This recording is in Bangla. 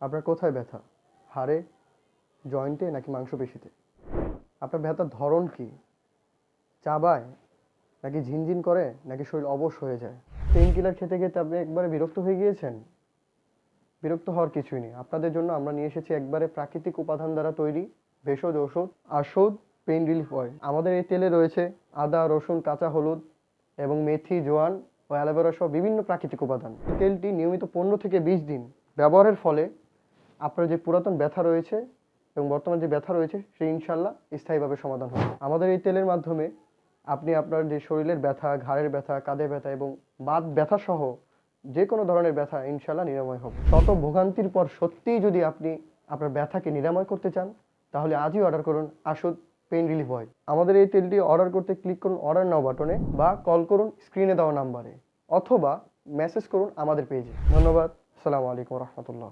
আপনার কোথায় ব্যথা? হাড়ে জয়েন্টে নাকি মাংসপেশিতে? আপনার ব্যথার ধরন কি? চাবায় নাকি ঝিনঝিন করে নাকি শরীর অবশ হয়ে যায়? পেন কিলার খেতে খেতে আপনি একবারে বিরক্ত হয়ে গিয়েছেন? বিরক্ত হওয়ার কিছুই নেই। আপনাদের জন্য আমরা নিয়ে এসেছি একবারে প্রাকৃতিক উপাদান দ্বারা তৈরি ভেষজ ওষুধ আশুদ পেন রিলিফ অয়েল আমাদের এই তেলে রয়েছে আদা, রসুন, কাঁচা হলুদ এবং মেথি, জোয়ান ও অ্যালোভেরা সহ বিভিন্ন প্রাকৃতিক উপাদান। তেলটি নিয়মিত পনেরো থেকে বিশ দিন ব্যবহারের ফলে আপনার যে পুরাতন ব্যথা রয়েছে এবং বর্তমান যে ব্যথা রয়েছে, সে ইনশাল্লাহ স্থায়ীভাবে সমাধান হবে। আমাদের এই তেলের মাধ্যমে আপনি আপনার যে শরীরের ব্যথা, ঘাড়ের ব্যথা কাঁধের ব্যথা এবং বাত ব্যথা সহ যে কোনো ধরনের ব্যথা ইনশাল্লাহ নিরাময় হবে। শত ভোগান্তির পর সত্যিই যদি আপনি আপনার ব্যথাকে নিরাময় করতে চান, তাহলে আজই অর্ডার করুন আসুদ পেইন রিলিফ অয়েল। আমাদের এই তেলটি অর্ডার করতে ক্লিক করুন অর্ডার নাও বাটনে বা কল করুন স্ক্রিনে দেওয়া নাম্বারে অথবা মেসেজ করুন আমাদের পেজে। ধন্যবাদ। আসসালামু আলাইকুম রহমতুল্লাহ।